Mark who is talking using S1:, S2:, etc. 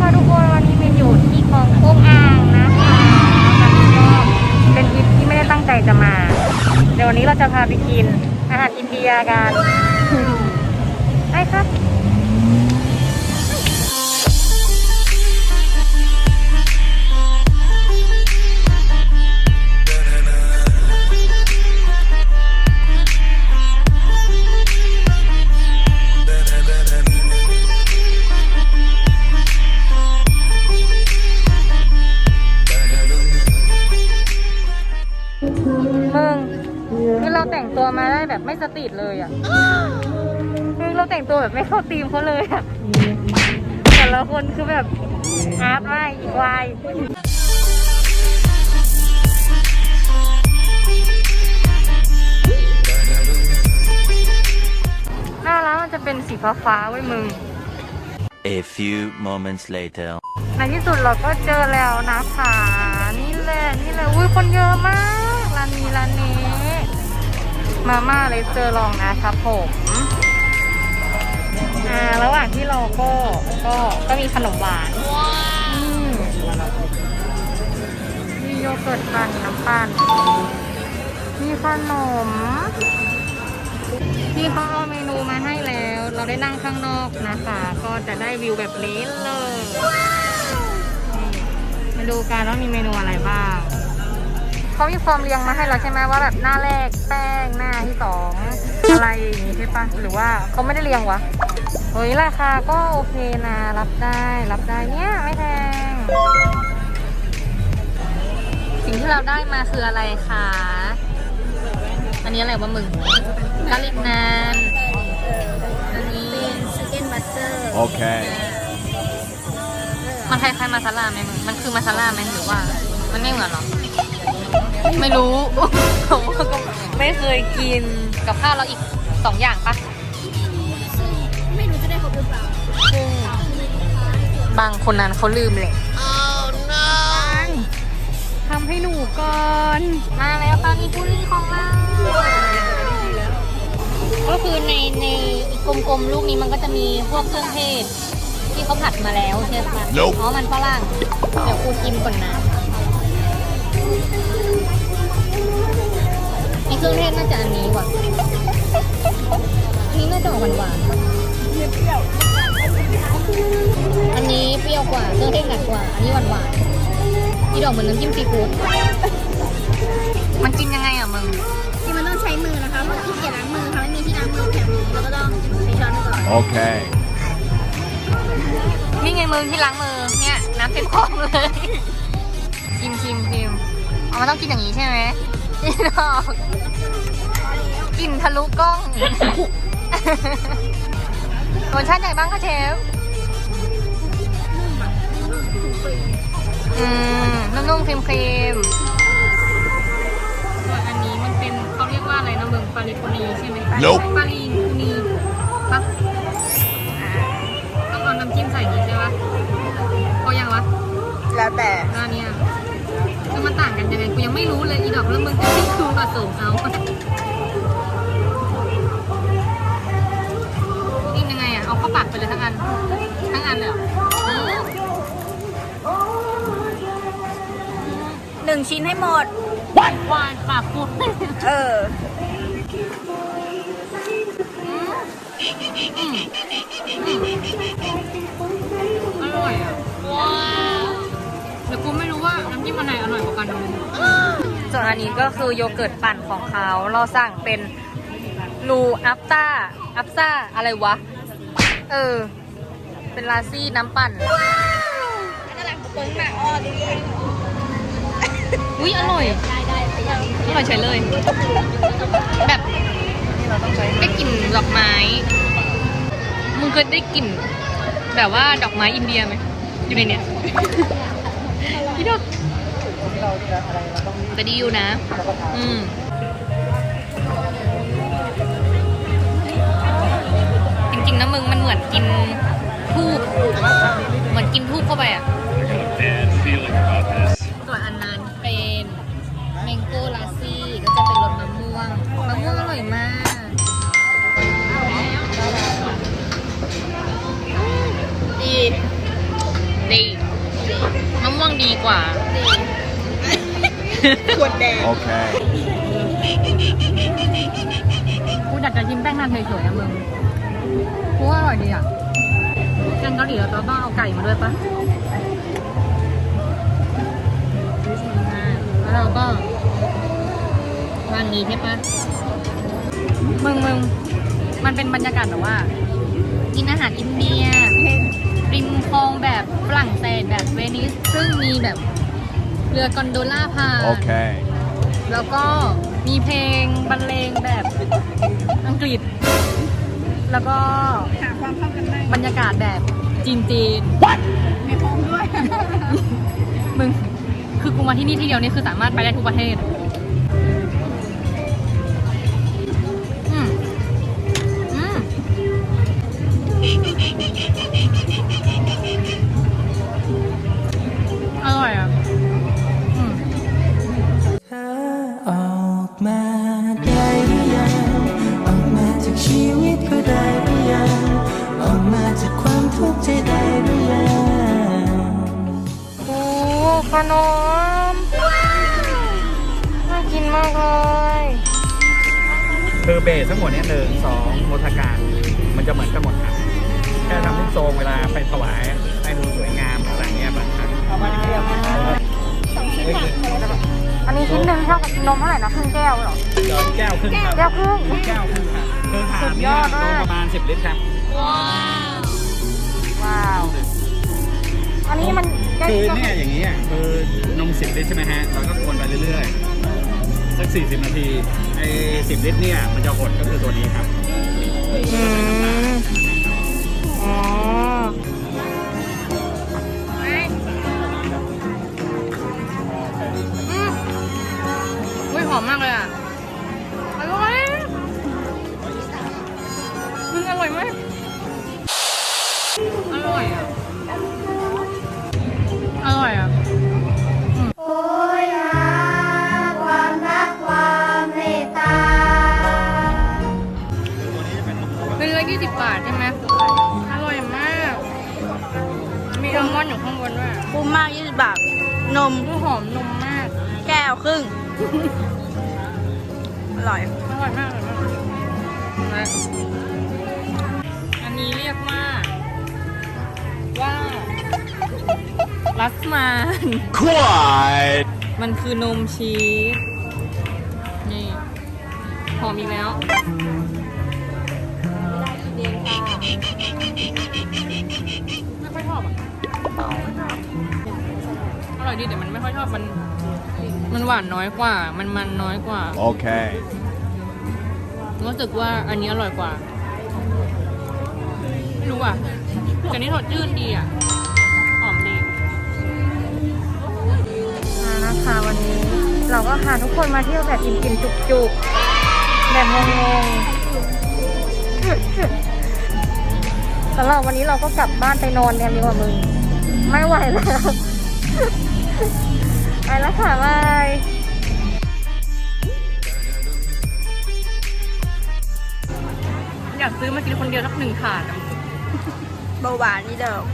S1: ค่ะทุกคนวันนี้เมนอยู่ที่คลองโค้งอ่างนะคะวันนี้ก็เป็นทริปที่ไม่ได้ตั้งใจจะมา เดี๋ยววันนี้เราจะพาไปกินอาหารอินเดียกันได้ครับ ได้แบบไม่สตรีทเลยอะมึงเราแต่งตัวแบบไม่เข้าธีมเขาเลยอะแต่ละคนคือแบบอาร์ตมากอีกวายหน้าร้านมันจะเป็นสีฟ้าๆไว้ยมึง
S2: A few moments later.
S1: ในที่สุดเราก็เจอแล้วนะคะ นี่แหละ นี่แหละอุ้ยคนเยอะมาก ร้านนี้ร้านนี้ มาม่าเลยเจอลองนะครับผมอ่าระหว่างที่รอก็ก็ก็มีขนมหวานอืมมีโยเกิร์ตปั่นน้ำปั่นมีขนมพี่เขาเอาเมนูมาให้แล้ว เราได้นั่งข้างนอกนะคะ ก็จะได้วิวแบบนี้เลยนี่มาดูกันว่ามีเมนูอะไรบ้าง เขามีฟอร์มเรียงมาให้เราใช่ไหมว่าแบบหน้าแรกแป้งหน้าที่สองอะไรอย่างนี้ใช่ปะหรือว่าเขาไม่ได้เรียงวะเฮ้ยราคาก็โอเคนะรับได้รับได้เนี่ยไม่แพงสิ่งที่เราได้มาคืออะไรคะอันนี้อะไรวะมึงกาลิกนานอันนี้
S3: ชิคเก้นบัตเตอร์
S2: Okay.
S1: มันคล้ายๆมาซาลาไหมมึงมันคือมาซาลาไหมหรือว่า มันไม่เหมือนหรอ ไม่รู้ผมก็ไม่เคยกินกับข้าวเราอีกสองอย่างปะ
S3: ไม่รู้จะได้ครบหรือเปล่า
S1: ซึ่งบางคนนั้นเขาลืมเลยทำให้หนูก่อน มาแล้วปานิปุรีของเราก็คือในในอีกกลมๆลูกนี้มันก็จะมีพวกเครื่องเทศที่เขาผัดมาแล้วใช่ปะ
S2: Nope
S1: อ๋อ มันฝรั่ง เดี๋ยวกูกินก่อนนะ มีเครื่องเทศน่าจะอันนี้ว่ะอันนี้น่าจะออกหวานๆอันนี้เปรี้ยวกว่า เครื่องเทศหนักกว่า อันนี้หวานหวานๆนี่ดอกเหมือนน้ำจิ้มซีฟู้ดมันกินยังไงอะมึง
S3: ที่มันต้องใช้มือนะคะเพราะที่เกียจล้างมือค่ะไม่มีที่ล้างมือแข็งแล้วก็ต้องใช้ช้อนไปก่อน
S2: Okay.
S1: นี่ไงมือที่ล้างมือ เนี่ย น้ำเต็มคลองเลย ชิมชิมชิม เอามันต้องกินอย่างนี้ใช่ไหมนี่ดอกกลิ่นทะลุกล้องรสชาติไหนบ้างคะเชฟ อืม นุ่มๆครีมๆส่วนอันนี้มันเป็นเขาเรียกว่าอะไรนะเมืองปาริโกนีใช่ไหม
S2: Nope
S1: ปารีคูนีปะอ่าต้องเอาน้ำจิ้มใส่อย่างนี้ใช่ปะ แล้วมึงจะให้กูผสมเอากินยังไงอะ เอาเข้าปากไปเลยทั้งอัน ทั้งอันเลยเหรออืม
S3: หนึ่งชิ้นให้หมด
S1: หวานปากกูอืม
S3: เออ
S1: อืมอืมอร่อยอะ ว้าว แต่กูไม่รู้ว่าน้ำจิ้มอันไหนอร่ อันนี้ก็คือโยเกิร์ตปั่นของเขา เราสั่งเป็นลูอัปต้าอัปซ่าอะไรวะ เออ เป็นลาซี่น้ำปั่น
S3: กำลังปึ้งมาอ้อดี
S1: อุ้ยอร่อย
S3: ได้ได้ไปอย่างนี้
S1: อร่อยเฉยเลย แบบได้กลิ่นดอกไม้ มึงเคยได้กลิ่นแบบว่าดอกไม้อินเดียไหมอยู่ในเนี้ยพี่ดอก แต่ดีอยู่นะอืม จริงๆนะมึงมันเหมือนกินทูบเหมือนกินทูบเข้าไปอะ
S2: Bad feeling about this.
S1: ส่วนอันนั้นเป็น แมงโก้ลาซี่ก็จะเป็นรสมะม่วง มะม่วงอร่อยมาก
S3: ขวดแดง
S2: Okay.
S1: กูอยากจะชิมแป้งนานเฉยๆอะมึงกูว่าอร่อยดีอะแกงเกาหลีเราต้องเอาไก่มาด้วยปะแล้วเราก็วางนี้ใช่ปะมึงมึงมันเป็นบรรยากาศแบบว่า กินอาหารอินเดียริมคลองแบบฝรั่งเศสแบบเวนิส ซึ่งมีแบบ เรือกอนโดล่าพาน
S2: Okay.
S1: แล้วก็มีเพลงบรรเลงแบบอังกฤษ แล้วก็
S3: หาความเข้ากันได้
S1: บรรยากาศแบบจีนจีน
S3: มีโฮมด้วย
S1: ๆมึง คือกูมาที่นี่ที่เดียวนี่คือสามารถไปได้ทุกประเทศอืมอืม
S4: ข
S1: นมน่ากินมากเลย
S5: คือเบสทั้งหมดเนี่ยหนึ่งสองโมทการ มันจะเหมือนกันหมดครับแค่ทำลูกทรงเวลาไปถวายให้ดูสวยงามอะไรเงี้ยบางครั้ง
S1: อันนี้ชิ้นหนึ่งเท่ากับนมเท่าไหร่นะครึ่งแก้วเหรอ
S5: แก้วครึ่งครับ
S1: แก้วครึ่ง
S5: แก้วครึ่งครับคือถา
S1: สุ
S5: ด
S1: ดย
S5: เนี่ย
S1: อดมาก
S5: ลงประมาณ10ลิตรครับ
S1: ว้าว อันนี้มันแก้ว
S5: คือ
S1: ที่
S5: เนี่ยอย่างนี้อะคือนม10ลิตรใช่ไหมฮะเราก็คนไปเรื่อยๆสัก40นาทีไอ้10ลิตรเนี่ยมันจะหดก็คือตัวนี้ครับ
S1: อืมอ๋ออืมอุ้ยหอมมากเลยอะอร่อยมึงอร่อยมากอร่อยอะ
S3: คุ้มมา
S1: ก
S3: 20 บาท นม
S1: คือหอมนมมาก
S3: แก้วครึ่ง อร่อย
S1: อร่อยมากเลยมากอันนี้เรียกว่าว่ารัสมาน
S2: Quiet.
S1: มันคือนมชีสนี่หอมอีกแล้ว ร่อยดีแต่มันไม่ค่อยชอบมัน มันหวานน้อยกว่า มันมันน้อยกว่า
S2: Okay.
S1: รู้สึกว่าอันนี้อร่อยกว่าไม่รู้อะแต่นี้สดชื่นดีอะหอมดีนะคะวันนี้ เราก็พาทุกคนมาเที่ยวแบบกินๆจุกๆแบบงงๆสำหรับวันนี้เราก็กลับบ้านไปนอนกันดีกว่ามึง ไม่ไหวแล้ว ไปแล้วค่ะบายอยากซื้อมากินคนเดียวสักหนึ่งถาดอะ
S3: เบาหวานนี่เดิม